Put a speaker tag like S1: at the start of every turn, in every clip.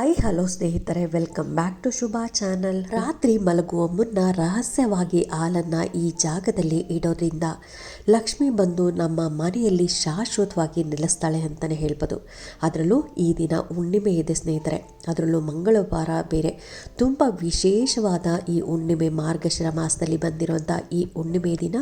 S1: Hi, hello ಸ್ನೇಹಿತರೆ, welcome back to Shubha channel. ರಾತ್ರಿ ಮಲಗುವ ಮುನ್ನ ರಹಸ್ಯವಾಗಿ ಹಾಲನ್ನು ಈ ಜಾಗದಲ್ಲಿ ಇಡೋದ್ರಿಂದ ಲಕ್ಷ್ಮಿ ಬಂದು ನಮ್ಮ ಮನೆಯಲ್ಲಿ ಶಾಶ್ವತವಾಗಿ ನೆಲೆಸ್ತಾಳೆ ಅಂತಲೇ ಹೇಳ್ಬೋದು. ಅದರಲ್ಲೂ ಈ ದಿನ ಹುಣ್ಣಿಮೆ ಇದೆ ಸ್ನೇಹಿತರೆ. ಅದರಲ್ಲೂ ಮಂಗಳವಾರ ಬೇರೆ ತುಂಬ ವಿಶೇಷವಾದ ಈ ಹುಣ್ಣಿಮೆ ಮಾರ್ಗಶಿರ ಮಾಸದಲ್ಲಿ ಬಂದಿರುವಂಥ ಈ ಹುಣ್ಣಿಮೆ ದಿನ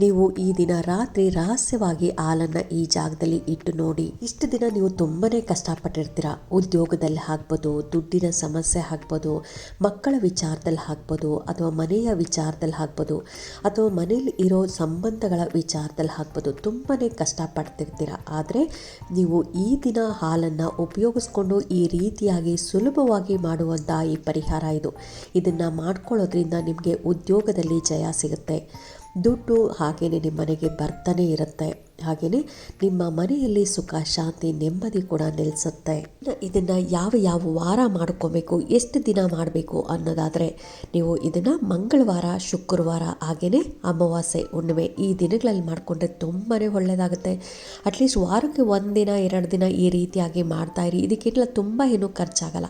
S1: ನೀವು ಈ ದಿನ ರಾತ್ರಿ ರಹಸ್ಯವಾಗಿ ಹಾಲನ್ನು ಈ ಜಾಗದಲ್ಲಿ ಇಟ್ಟು ನೋಡಿ. ಇಷ್ಟು ದಿನ ನೀವು ತುಂಬಾ ಕಷ್ಟಪಟ್ಟಿರ್ತೀರ? ಉದ್ಯೋಗದಲ್ಲಿ ಆಗ್ಬೋದು ದುಡ್ಡಿನ ಸಮಸ್ಯೆ ಆಗ್ಬೋದು ಮಕ್ಕಳ ವಿಚಾರದಲ್ಲಿ ಆಗ್ಬೋದು ಅಥವಾ ಮನೆಯ ವಿಚಾರದಲ್ಲಿ ಆಗ್ಬೋದು ಅಥವಾ ಮನೇಲಿ ಇರೋ ಸಂಬಂಧಗಳ ವಿಚಾರದಲ್ಲಿ ಆಗ್ಬೋದು ತುಂಬಾ ಕಷ್ಟಪಡ್ತಿರ್ತೀರ. ಆದರೆ ನೀವು ಈ ದಿನ ಹಾಲನ್ನು ಉಪಯೋಗಿಸ್ಕೊಂಡು ಈ ರೀತಿಯಾಗಿ ಸುಲಭವಾಗಿ ಮಾಡುವಂಥ ಈ ಪರಿಹಾರ ಇದು. ಇದನ್ನು ಮಾಡ್ಕೊಳ್ಳೋದ್ರಿಂದ ನಿಮಗೆ ಉದ್ಯೋಗದಲ್ಲಿ ಜಯ ಸಿಗುತ್ತೆ. ದುಡ್ಡು ಹಾಗೆಯೇ ನಿಮ್ಮ ಮನೆಗೆ ಬರ್ತಾನೆ ಇರುತ್ತೆ. ಹಾಗೆಯೇ ನಿಮ್ಮ ಮನೆಯಲ್ಲಿ ಸುಖ, ಶಾಂತಿ, ನೆಮ್ಮದಿ ಕೂಡ ನೆಲೆಸುತ್ತೆ. ಇದನ್ನು ಯಾವ ಯಾವ ವಾರ ಮಾಡ್ಕೋಬೇಕು, ಎಷ್ಟು ದಿನ ಮಾಡಬೇಕು ಅನ್ನೋದಾದರೆ ನೀವು ಇದನ್ನು ಮಂಗಳವಾರ, ಶುಕ್ರವಾರ ಹಾಗೆಯೇ ಅಮಾವಾಸ್ಯೆ, ಹುಣ್ಣಿಮೆ ಈ ದಿನಗಳಲ್ಲಿ ಮಾಡಿಕೊಂಡ್ರೆ ತುಂಬಾ ಒಳ್ಳೆಯದಾಗುತ್ತೆ ಅಟ್ಲೀಸ್ಟ್ ವಾರಕ್ಕೆ ಒಂದು ದಿನ, ಎರಡು ದಿನ ಈ ರೀತಿಯಾಗಿ ಮಾಡ್ತಾ ಇರಿ. ಇದಕ್ಕೆಲ್ಲ ತುಂಬ ಏನೂ ಖರ್ಚಾಗಲ್ಲ.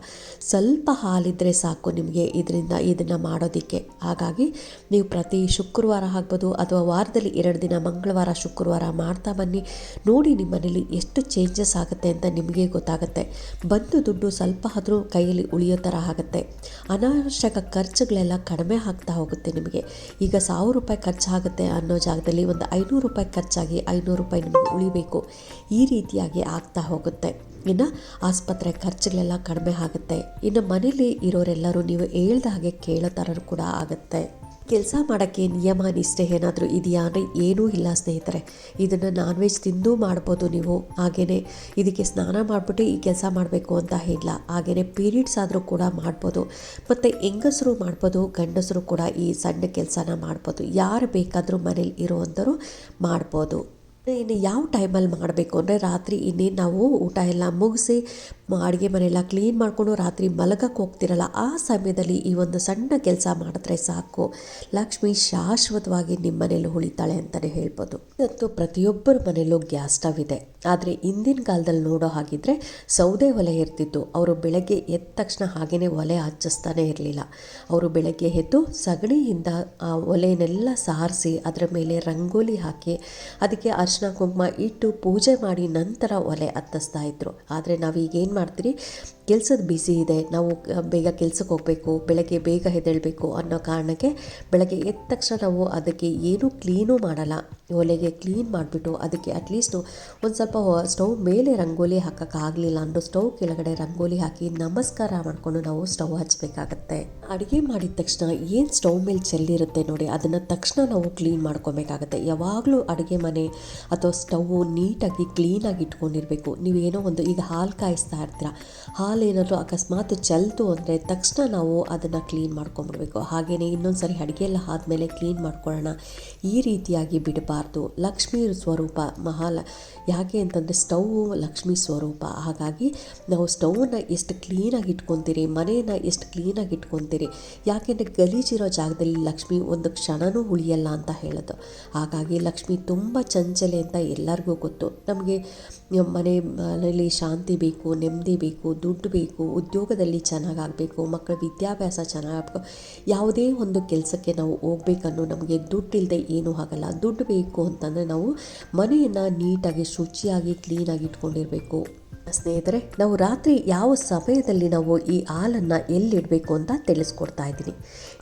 S1: ಸ್ವಲ್ಪ ಹಾಲಿದ್ದರೆ ಸಾಕು ನಿಮಗೆ ಇದರಿಂದ ಇದನ್ನು ಮಾಡೋದಕ್ಕೆ. ಹಾಗಾಗಿ ನೀವು ಪ್ರತಿ ಶುಕ್ರವಾರ ಆಗ್ಬೋದು ಅಥವಾ ವಾರದಲ್ಲಿ ಎರಡು ದಿನ ಮಂಗಳವಾರ, ಶುಕ್ರವಾರ ಮಾಡ್ತಾ ಬನ್ನಿ. ನೋಡಿ ನಿಮ್ಮನೇಲಿ ಎಷ್ಟು ಚೇಂಜಸ್ ಆಗುತ್ತೆ ಅಂತ ನಿಮಗೆ ಗೊತ್ತಾಗುತ್ತೆ. ಬಂದು ದುಡ್ಡು ಸ್ವಲ್ಪ ಆದರೂ ಕೈಯಲ್ಲಿ ಉಳಿಯೋ ಥರ ಆಗುತ್ತೆ. ಅನಾವಶ್ಯಕ ಖರ್ಚುಗಳೆಲ್ಲ ಕಡಿಮೆ ಆಗ್ತಾ ಹೋಗುತ್ತೆ ನಿಮಗೆ. ಈಗ ಸಾವಿರ ರೂಪಾಯಿ ಖರ್ಚಾಗುತ್ತೆ ಅನ್ನೋ ಜಾಗದಲ್ಲಿ ಒಂದು ಐನೂರು ರೂಪಾಯಿ ಖರ್ಚಾಗಿ ಐನೂರು ರೂಪಾಯಿ ನಿಮಗೆ ಉಳಿಬೇಕು. ಈ ರೀತಿಯಾಗಿ ಆಗ್ತಾ ಹೋಗುತ್ತೆ. ಇನ್ನು ಆಸ್ಪತ್ರೆ ಖರ್ಚುಗಳೆಲ್ಲ ಕಡಿಮೆ ಆಗುತ್ತೆ. ಇನ್ನು ಮನೇಲಿ ಇರೋರೆಲ್ಲರೂ ನೀವು ಹೇಳ್ದ ಹಾಗೆ ಕೇಳೋ ಥರ ಕೂಡ ಆಗುತ್ತೆ. ಕೆಲಸ ಮಾಡೋಕ್ಕೆ ನಿಯಮ, ನಿಷ್ಠೆ ಏನಾದರೂ ಇದೆಯಾ ಅಂದರೆ ಏನೂ ಇಲ್ಲ ಸ್ನೇಹಿತರೆ. ಇದನ್ನು ನಾನ್ ವೆಜ್ ತಿಂದು ಮಾಡ್ಬೋದು ನೀವು. ಹಾಗೆಯೇ ಇದಕ್ಕೆ ಸ್ನಾನ ಮಾಡಿಬಿಟ್ಟು ಈ ಕೆಲಸ ಮಾಡಬೇಕು ಅಂತ ಇಲ್ಲ. ಹಾಗೆಯೇ ಪೀರಿಯಡ್ಸ್ ಆದರೂ ಕೂಡ ಮಾಡ್ಬೋದು. ಮತ್ತು ಹೆಂಗಸರು ಮಾಡ್ಬೋದು, ಗಂಡಸರು ಕೂಡ ಈ ಸಣ್ಣ ಕೆಲಸನ ಮಾಡ್ಬೋದು. ಯಾರು ಬೇಕಾದರೂ ಮನೇಲಿ ಇರುವಂಥವ್ರು ಮಾಡ್ಬೋದು. ಇನ್ನು ಯಾವ ಟೈಮಲ್ಲಿ ಮಾಡಬೇಕು ಅಂದರೆ ರಾತ್ರಿ ಇನ್ನೇನು ನಾವು ಊಟ ಎಲ್ಲ ಮುಗಿಸಿ ಅಡುಗೆ ಮನೆಯೆಲ್ಲ ಕ್ಲೀನ್ ಮಾಡಿಕೊಂಡು ರಾತ್ರಿ ಮಲಗಕ್ಕೆ ಹೋಗ್ತಿರಲ್ಲ, ಆ ಸಮಯದಲ್ಲಿ ಈ ಒಂದು ಸಣ್ಣ ಕೆಲಸ ಮಾಡಿದ್ರೆ ಸಾಕು. ಲಕ್ಷ್ಮಿ ಶಾಶ್ವತವಾಗಿ ನಿಮ್ಮ ಮನೇಲಿ ಉಳಿತಾಳೆ ಅಂತಲೇ ಹೇಳ್ಬೋದು. ಇವತ್ತು ಪ್ರತಿಯೊಬ್ಬರ ಮನೆಯಲ್ಲೂ ಗ್ಯಾಸ್ ಸ್ಟವ್ ಇದೆ. ಆದರೆ ಹಿಂದಿನ ಕಾಲದಲ್ಲಿ ನೋಡೋ ಹಾಗಿದ್ರೆ ಸೌದೆ ಒಲೆ ಇರ್ತಿತ್ತು. ಅವರು ಬೆಳಗ್ಗೆ ಎದ್ದ ತಕ್ಷಣ ಹಾಗೆಯೇ ಒಲೆ ಹಚ್ಚಿಸ್ತಾನೆ ಇರಲಿಲ್ಲ. ಅವರು ಬೆಳಗ್ಗೆ ಎದ್ದು ಸಗಣಿಯಿಂದ ಆ ಒಲೆಯನ್ನೆಲ್ಲ ಸಾರಿಸಿ ಅದರ ಮೇಲೆ ರಂಗೋಲಿ ಹಾಕಿ ಅದಕ್ಕೆ ಅರ್ಶನ ಕುಂಕುಮ ಇಟ್ಟು ಪೂಜೆ ಮಾಡಿ ನಂತರ ಒಲೆ ಹತ್ತಿಸ್ತಾ ಇದ್ರು. ಆದರೆ ನಾವೀಗ ಏನು ಮಾಡ್ತೀರಿ? ಕೆಲಸದ ಬ್ಯುಸಿ ಇದೆ. ನಾವು ಬೇಗ ಕೆಲ್ಸಕ್ಕೆ ಹೋಗಬೇಕು, ಬೆಳಗ್ಗೆ ಬೇಗ ಎದ್ದೇಳಬೇಕು ಅನ್ನೋ ಕಾರಣಕ್ಕೆ ಬೆಳಗ್ಗೆ ಎದ್ದ ತಕ್ಷಣ ನಾವು ಅದಕ್ಕೆ ಏನೂ ಕ್ಲೀನು ಮಾಡಲ್ಲ. ಒಲೆಗೆ ಕ್ಲೀನ್ ಮಾಡಿಬಿಟ್ಟು ಅದಕ್ಕೆ ಅಟ್ಲೀಸ್ಟು ಒಂದು ಸ್ವಲ್ಪ ಸ್ಟವ್ ಮೇಲೆ ರಂಗೋಲಿ ಹಾಕೋಕ್ಕಾಗಲಿಲ್ಲ ಅಂದರೆ ಸ್ಟೌವ್ ಕೆಳಗಡೆ ರಂಗೋಲಿ ಹಾಕಿ ನಮಸ್ಕಾರ ಮಾಡಿಕೊಂಡು ನಾವು ಸ್ಟವ್ ಹಚ್ಚಬೇಕಾಗತ್ತೆ ಅಡುಗೆ ಮಾಡಿದ ತಕ್ಷಣ ಏನು ಸ್ಟವ್ ಮೇಲೆ ಚೆಲ್ಲಿರುತ್ತೆ ನೋಡಿ, ಅದನ್ನು ತಕ್ಷಣ ನಾವು ಕ್ಲೀನ್ ಮಾಡ್ಕೊಬೇಕಾಗತ್ತೆ. ಯಾವಾಗಲೂ ಅಡುಗೆ ಮನೆ ಅಥವಾ ಸ್ಟವ್ ನೀಟಾಗಿ ಕ್ಲೀನಾಗಿ ಇಟ್ಕೊಂಡಿರಬೇಕು. ನೀವೇನೋ ಒಂದು ಈಗ ಹಾಲು ಕಾಯಿಸ್ತಾ ಇರ್ತೀರ ಹಾಲೇನಾದರೂ ಅಕಸ್ಮಾತ್ ಚೆಲ್ತು ಅಂದರೆ ತಕ್ಷಣ ನಾವು ಅದನ್ನು ಕ್ಲೀನ್ ಮಾಡ್ಕೊಂಬಿಡ್ಬೇಕು. ಹಾಗೆಯೇ ಇನ್ನೊಂದು ಸರಿ ಅಡುಗೆ ಆದಮೇಲೆ ಕ್ಲೀನ್ ಮಾಡ್ಕೊಳ್ಳೋಣ. ಈ ರೀತಿಯಾಗಿ ಬಿಡಬಾರ್ದು. ಲಕ್ಷ್ಮೀ ಸ್ವರೂಪ ಮಹಾಲ, ಯಾಕೆ ಅಂತಂದರೆ ಸ್ಟವ್ ಲಕ್ಷ್ಮೀ ಸ್ವರೂಪ. ಹಾಗಾಗಿ ನಾವು ಸ್ಟವ್ನ ಎಷ್ಟು ಕ್ಲೀನಾಗಿ ಇಟ್ಕೊತೀರಿ, ಮನೆಯನ್ನು ಎಷ್ಟು ಕ್ಲೀನಾಗಿ ಇಟ್ಕೊತೀರಿ ಯಾಕೆಂದರೆ ಗಲೀಜಿರೋ ಜಾಗದಲ್ಲಿ ಲಕ್ಷ್ಮಿ ಒಂದು ಕ್ಷಣವೂ ಉಳಿಯಲ್ಲ ಅಂತ ಹೇಳೋದು. ಹಾಗಾಗಿ ಲಕ್ಷ್ಮಿ ತುಂಬ ಚಂಚಲೆ ಅಂತ ಎಲ್ಲರಿಗೂ ಗೊತ್ತು. ನಮಗೆ ಮನೆ, ಮನೆಯಲ್ಲಿ ಶಾಂತಿ ಬೇಕು, ನೆಮ್ಮದಿ ಬೇಕು, ದುಡ್ಡು ಬೇಕು, ಉದ್ಯೋಗದಲ್ಲಿ ಚೆನ್ನಾಗಾಗಬೇಕು ಮಕ್ಕಳ ವಿದ್ಯಾಭ್ಯಾಸ ಚೆನ್ನಾಗಬೇಕು, ಯಾವುದೇ ಒಂದು ಕೆಲಸಕ್ಕೆ ನಾವು ಹೋಗ್ಬೇಕನ್ನೋ ನಮಗೆ ದುಡ್ಡು ಇಲ್ಲದೆ ಏನೂ ಆಗಲ್ಲ. ದುಡ್ಡು ಬೇಕು ಅಂತಂದರೆ ನಾವು ಮನೆಯನ್ನು ನೀಟಾಗಿ ಶುಚಿಯಾಗಿ ಕ್ಲೀನಾಗಿ ಇಟ್ಕೊಂಡಿರಬೇಕು. ಸ್ನೇಹಿತರೆ, ನಾವು ರಾತ್ರಿ ಯಾವ ಸಮಯದಲ್ಲಿ ನಾವು ಈ ಹಾಲನ್ನು ಎಲ್ಲಿಡಬೇಕು ಅಂತ ತಿಳಿಸ್ಕೊಡ್ತಾ ಇದ್ದೀನಿ.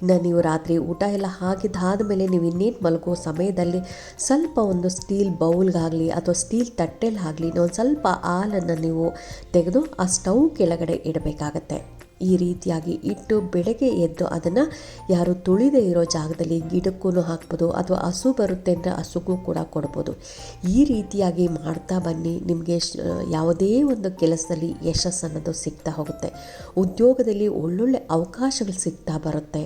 S1: ಇನ್ನು ನೀವು ರಾತ್ರಿ ಊಟ ಎಲ್ಲ ಹಾಕಿದ್ದಾದ ಮೇಲೆ ನೀವು ಇನ್ನೇನು ಮಲಗೋ ಸಮಯದಲ್ಲಿ ಸ್ವಲ್ಪ ಒಂದು ಸ್ಟೀಲ್ ಬೌಲ್ಗಾಗಲಿ ಅಥವಾ ಸ್ಟೀಲ್ ತಟ್ಟೆಲಾಗಲಿ ಒಂದು ಸ್ವಲ್ಪ ಹಾಲನ್ನು ನೀವು ತೆಗೆದು ಆ ಸ್ಟವ್ ಕೆಳಗಡೆ ಇಡಬೇಕಾಗತ್ತೆ. ಈ ರೀತಿಯಾಗಿ ಇಟ್ಟು ಬೆಳಗ್ಗೆ ಎದ್ದು ಅದನ್ನು ಯಾರು ತುಳಿದೇ ಇರೋ ಜಾಗದಲ್ಲಿ ಗಿಡಕ್ಕೂ ಹಾಕ್ಬೋದು ಅಥವಾ ಹಸು ಬರುತ್ತೆ ಅಂದರೆ ಹಸುಗೂ ಕೂಡ ಕೊಡ್ಬೋದು. ಈ ರೀತಿಯಾಗಿ ಮಾಡ್ತಾ ಬನ್ನಿ. ನಿಮಗೆ ಯಾವುದೇ ಒಂದು ಕೆಲಸದಲ್ಲಿ ಯಶಸ್ಸು ಅನ್ನೋದು ಸಿಗ್ತಾ ಹೋಗುತ್ತೆ. ಉದ್ಯೋಗದಲ್ಲಿ ಒಳ್ಳೊಳ್ಳೆ ಅವಕಾಶಗಳು ಸಿಗ್ತಾ ಬರುತ್ತೆ.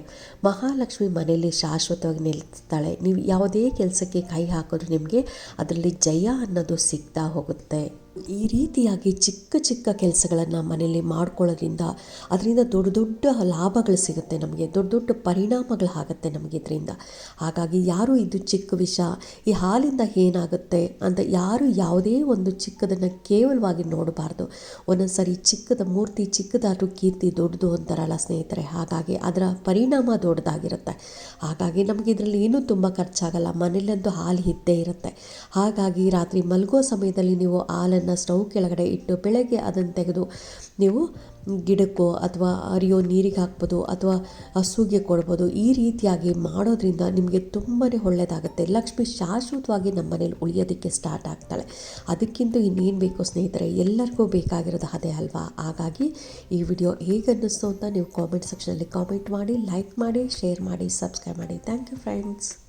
S1: ಮಹಾಲಕ್ಷ್ಮಿ ಮನೆಯಲ್ಲಿ ಶಾಶ್ವತವಾಗಿ ನಿಲ್ಲಿಸ್ತಾಳೆ ನೀವು ಯಾವುದೇ ಕೆಲಸಕ್ಕೆ ಕೈ ಹಾಕಿದ್ರು ನಿಮಗೆ ಅದರಲ್ಲಿ ಜಯ ಅನ್ನೋದು ಸಿಗ್ತಾ ಹೋಗುತ್ತೆ. ಈ ರೀತಿಯಾಗಿ ಚಿಕ್ಕ ಚಿಕ್ಕ ಕೆಲಸಗಳನ್ನು ಮನೆಯಲ್ಲಿ ಮಾಡ್ಕೊಳ್ಳೋದ್ರಿಂದ ಅದರಿಂದ ದೊಡ್ಡ ದೊಡ್ಡ ಲಾಭಗಳು ಸಿಗುತ್ತೆ ನಮಗೆ, ದೊಡ್ಡ ದೊಡ್ಡ ಪರಿಣಾಮಗಳು ಆಗುತ್ತೆ ನಮಗೆ ಇದರಿಂದ. ಹಾಗಾಗಿ ಯಾರು ಇದು ಚಿಕ್ಕ ವಿಷಯ ಈ ಹಾಲಿಂದ ಏನಾಗುತ್ತೆ ಅಂತ ಯಾರು ಯಾವುದೇ ಒಂದು ಚಿಕ್ಕದನ್ನು ಕೇವಲವಾಗಿ ನೋಡಬಾರ್ದು. ಒಂದೊಂದು ಸರಿ ಚಿಕ್ಕದ ಮೂರ್ತಿ, ಚಿಕ್ಕದಾದ್ರೂ ಕೀರ್ತಿ ದೊಡ್ಡದು ಅಂತಾರಲ್ಲ ಸ್ನೇಹಿತರೆ, ಹಾಗಾಗಿ ಅದರ ಪರಿಣಾಮ ದೊಡ್ಡದಾಗಿರುತ್ತೆ. ಹಾಗಾಗಿ ನಮಗೆ ಇದರಲ್ಲಿ ಏನೂ ತುಂಬ ಖರ್ಚಾಗಲ್ಲ, ಮನೆಯಲ್ಲಂತೂ ಹಾಲು ಇದ್ದೇ ಇರುತ್ತೆ. ಹಾಗಾಗಿ ರಾತ್ರಿ ಮಲಗೋ ಸಮಯದಲ್ಲಿ ನೀವು ಹಾಲನ್ನು ಸ್ಟವ್ ಕೆಳಗಡೆ ಇಟ್ಟು ಬೆಳಗ್ಗೆ ಅದನ್ನು ತೆಗೆದು ನೀವು ಗಿಡಕ್ಕೋ ಅಥವಾ ಹರಿಯೋ ನೀರಿಗೆ ಹಾಕ್ಬೋದು ಅಥವಾ ಹಸುಗೆ ಕೊಡ್ಬೋದು ಈ ರೀತಿಯಾಗಿ ಮಾಡೋದ್ರಿಂದ ನಿಮಗೆ ತುಂಬಾ ಒಳ್ಳೆಯದಾಗುತ್ತೆ ಲಕ್ಷ್ಮಿ ಶಾಶ್ವತವಾಗಿ ನಮ್ಮ ಮನೇಲಿ ಉಳಿಯೋದಕ್ಕೆ ಸ್ಟಾರ್ಟ್ ಆಗ್ತಾಳೆ. ಅದಕ್ಕಿಂತ ಇನ್ನೇನು ಬೇಕು ಸ್ನೇಹಿತರೆ, ಎಲ್ಲರಿಗೂ ಬೇಕಾಗಿರೋದು ಅದೇ ಅಲ್ವಾ? ಹಾಗಾಗಿ ಈ ವಿಡಿಯೋ ಹೇಗೆ ಅನ್ನಿಸ್ತು ಅಂತ ನೀವು ಕಾಮೆಂಟ್ ಸೆಕ್ಷನಲ್ಲಿ ಕಾಮೆಂಟ್ ಮಾಡಿ ಲೈಕ್ ಮಾಡಿ ಶೇರ್ ಮಾಡಿ ಸಬ್ಸ್ಕ್ರೈಬ್ ಮಾಡಿ. Thank you friends